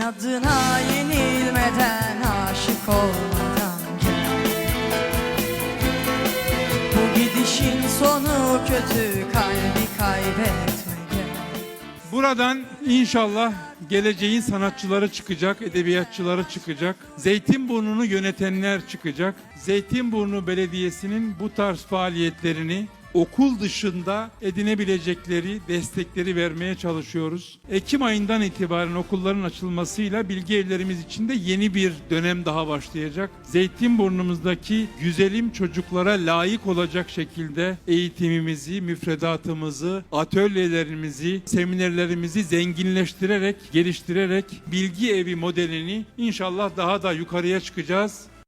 İnadına yenilmeden aşık olmadan gel. Bu gidişin sonu kötü kalbi kaybetme gel. Buradan inşallah geleceğin sanatçıları çıkacak, edebiyatçıları çıkacak, Zeytinburnu'nu yönetenler çıkacak. Zeytinburnu Belediyesi'nin bu tarz faaliyetlerini okul dışında edinebilecekleri destekleri vermeye çalışıyoruz. Ekim ayından itibaren okulların açılmasıyla bilgi evlerimiz için de yeni bir dönem daha başlayacak. Zeytinburnumuzdaki güzelim çocuklara layık olacak şekilde eğitimimizi, müfredatımızı, atölyelerimizi, seminerlerimizi zenginleştirerek, geliştirerek bilgi evi modelini inşallah daha da yukarıya çıkacağız.